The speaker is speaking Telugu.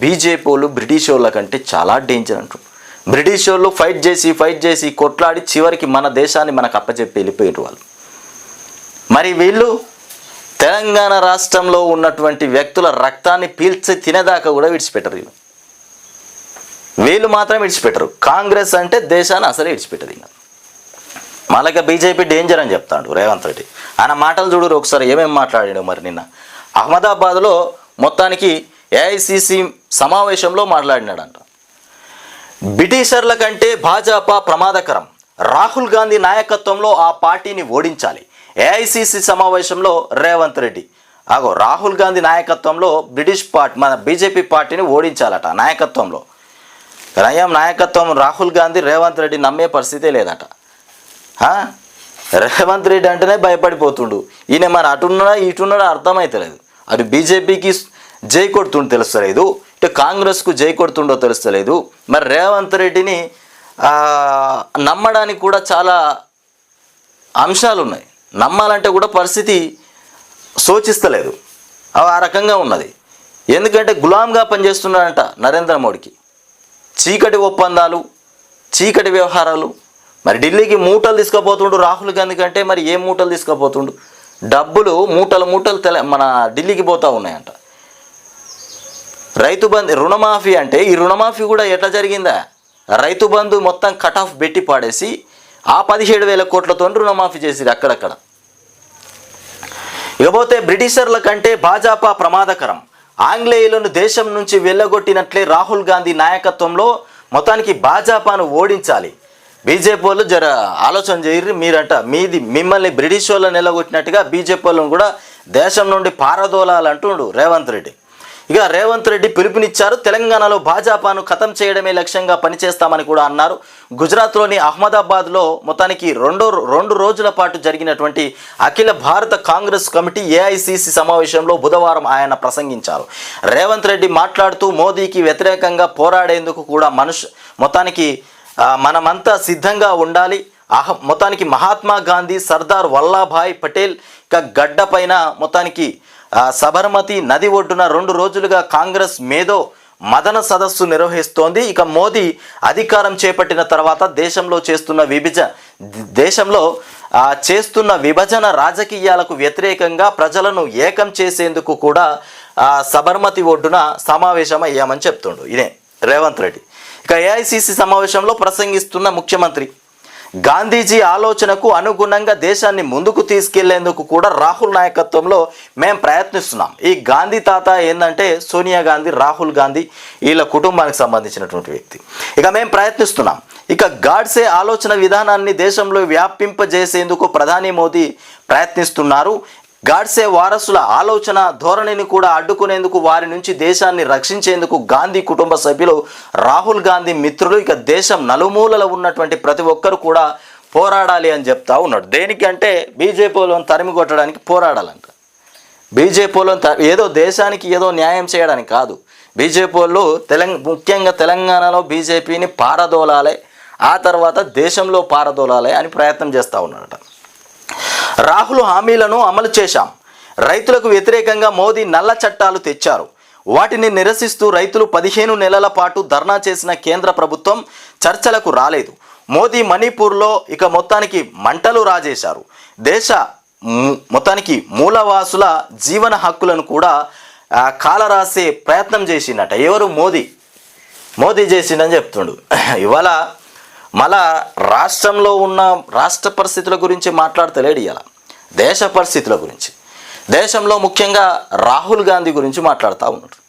బీజేపీ వాళ్ళు బ్రిటిష్ వాళ్ళ కంటే చాలా డేంజర్ అంటారు. బ్రిటిష్ వాళ్ళు ఫైట్ చేసి ఫైట్ చేసి కొట్లాడి చివరికి మన దేశాన్ని మనకు అప్పచెప్పి వెళ్ళిపోయారు వాళ్ళు. మరి వీళ్ళు తెలంగాణ రాష్ట్రంలో ఉన్నటువంటి వ్యక్తుల రక్తాన్ని పీల్చి తినేదాకా కూడా విడిచిపెట్టరు వీళ్ళు. వీళ్ళు మాత్రం విడిచిపెట్టరు. కాంగ్రెస్ అంటే దేశాన్ని అసలే విడిచిపెట్టదు ఇంకా. మళ్ళీ బీజేపీ డేంజర్ అని చెప్తాడు రేవంత్ రెడ్డి. ఆయన మాటలు చూడరు ఒకసారి ఏమేమి మాట్లాడాడు మరి నిన్న. అహ్మదాబాద్లో మొత్తానికి ఏఐసిసి సమావేశంలో మాట్లాడినాడంట. బ్రిటిషర్ల కంటే భాజపా ప్రమాదకరం. రాహుల్ గాంధీ నాయకత్వంలో ఆ పార్టీని ఓడించాలి. ఏఐసిసి సమావేశంలో రేవంత్ రెడ్డి. అగో రాహుల్ గాంధీ నాయకత్వంలో బ్రిటిష్ పార్టీ మన బీజేపీ పార్టీని ఓడించాలట నాయకత్వంలో. నయం నాయకత్వం రాహుల్ గాంధీ రేవంత్ రెడ్డి నమ్మే పరిస్థితే లేదట. రేవంత్ రెడ్డి అంటేనే భయపడిపోతుండు. ఈయన మరి అటున్నాడా ఇటున్నాడా అర్థమైతలేదు. అటు బీజేపీకి జై కొడుతుండో తెలుస్తలేదు. ఇటు కాంగ్రెస్కు జై కొడుతుండో తెలుస్తలేదు. మరి రేవంత్ రెడ్డిని నమ్మడానికి కూడా చాలా అంశాలు ఉన్నాయి నమ్మాలంటే కూడా పరిస్థితి సూచిస్తలేదు. అవి ఆ రకంగా ఉన్నది. ఎందుకంటే గులాంగా పనిచేస్తున్నాడంట నరేంద్ర మోడీకి. చీకటి ఒప్పందాలు చీకటి వ్యవహారాలు. మరి ఢిల్లీకి మూటలు తీసుకుపోతుండు రాహుల్ గాంధీ కంటే మరి ఏ మూటలు తీసుకుపోతుండు? డబ్బులు మూటలు మూటలు తెల మన ఢిల్లీకి పోతూ ఉన్నాయంట. రైతు బంధు రుణమాఫీ అంటే ఈ రుణమాఫీ కూడా ఎట్లా జరిగిందా? రైతు బంధు మొత్తం కట్ ఆఫ్ పెట్టి పాడేసి ఆ పదిహేడు వేల కోట్లతో రుణమాఫీ చేసిరు అక్కడక్కడ. ఇకపోతే బ్రిటిషర్ల కంటే భాజపా ప్రమాదకరం. ఆంగ్లేయులను దేశం నుంచి వెళ్ళగొట్టినట్లే రాహుల్ గాంధీ నాయకత్వంలో మొత్తానికి భాజపాను ఓడించాలి. బీజేపీ వాళ్ళు జర ఆలోచన చేయరు మీరంట మీది మిమ్మల్ని బ్రిటిష్ వాళ్ళని నిలగొట్టినట్టుగా బీజేపీ వాళ్ళని కూడా దేశం నుండి పారదోలాలంటుండు రేవంత్ రెడ్డి. ఇక రేవంత్ రెడ్డి పిలుపునిచ్చారు. తెలంగాణలో భాజపాను ఖతం చేయడమే లక్ష్యంగా పనిచేస్తామని కూడా అన్నారు. గుజరాత్లోని అహ్మదాబాద్లో మొత్తానికి రెండో రెండు రోజుల పాటు జరిగినటువంటి అఖిల భారత కాంగ్రెస్ కమిటీ ఏఐసిసి సమావేశంలో బుధవారం ఆయన ప్రసంగించారు. రేవంత్ రెడ్డి మాట్లాడుతూ మోదీకి వ్యతిరేకంగా పోరాడేందుకు కూడా మనుషు మొత్తానికి మనమంతా సిద్ధంగా ఉండాలి. అహ మొత్తానికి మహాత్మా గాంధీ సర్దార్ వల్లాభాయ్ పటేల్ ఇక గడ్డ పైన మొత్తానికి సబర్మతి నది ఒడ్డున రెండు రోజులుగా కాంగ్రెస్ మేధో మదన సదస్సు నిర్వహిస్తోంది. ఇక మోదీ అధికారం చేపట్టిన తర్వాత దేశంలో చేస్తున్న విభజ దేశంలో చేస్తున్న విభజన రాజకీయాలకు వ్యతిరేకంగా ప్రజలను ఏకం చేసేందుకు కూడా ఆ, సబర్మతి ఒడ్డున సమావేశమయ్యామని చెప్తుండు. ఇదే రేవంత్ రెడ్డి. ఇక ఏఐసిసి సమావేశంలో ప్రసంగిస్తున్న ముఖ్యమంత్రి గాంధీజీ ఆలోచనకు అనుగుణంగా దేశాన్ని ముందుకు తీసుకెళ్ళేందుకు కూడా రాహుల్ నాయకత్వంలో మేము ప్రయత్నిస్తున్నాం. ఈ గాంధీ తాత ఏంటంటే సోనియా గాంధీ రాహుల్ గాంధీ వీళ్ళ కుటుంబానికి సంబంధించినటువంటి వ్యక్తి. ఇక మేము ప్రయత్నిస్తున్నాం. ఇక గాడ్సే ఆలోచన విధానాన్ని దేశంలో వ్యాపింపజేసేందుకు ప్రధాని మోదీ ప్రయత్నిస్తున్నారు. గాడ్సే వారసుల ఆలోచన ధోరణిని కూడా అడ్డుకునేందుకు వారి నుంచి దేశాన్ని రక్షించేందుకు గాంధీ కుటుంబ సభ్యులు రాహుల్ గాంధీ మిత్రులు. ఇక దేశం నలుమూలలో ఉన్నటువంటి ప్రతి ఒక్కరు కూడా పోరాడాలి అని చెప్తా ఉన్నాడు. దేనికి అంటే బీజేపీలను తరిమి కొట్టడానికి పోరాడాలంట. బీజేపీలోని ఏదో దేశానికి ఏదో న్యాయం చేయడానికి కాదు. బీజేపీలు వాళ్ళు తెలంగ ముఖ్యంగా తెలంగాణలో బీజేపీని పారదోలాలి ఆ తర్వాత దేశంలో పారదోలాలి అని ప్రయత్నం చేస్తూ ఉన్నాడట. రాహుల్ హామీలను అమలు చేశాం. రైతులకు వ్యతిరేకంగా మోదీ నల్ల చట్టాలు తెచ్చారు. వాటిని నిరసిస్తూ రైతులు పదిహేను నెలల పాటు ధర్నా చేసిన కేంద్ర ప్రభుత్వం చర్చలకు రాలేదు. మోదీ మణిపూర్లో ఇక మొత్తానికి మంటలు రాజేశారు. దేశ మొత్తానికి మూలవాసుల జీవన హక్కులను కూడా కాలరాసే ప్రయత్నం చేసిండట ఎవరు? మోదీ. మోదీ చేసిండని చెప్తుండు. ఇవాళ మళ్ళా రాష్ట్రంలో ఉన్న రాష్ట్ర పరిస్థితుల గురించి మాట్లాడతలేడు ఇవాళ దేశ పరిస్థితుల గురించి. దేశంలో ముఖ్యంగా రాహుల్ గాంధీ గురించి మాట్లాడుతూ ఉన్నారు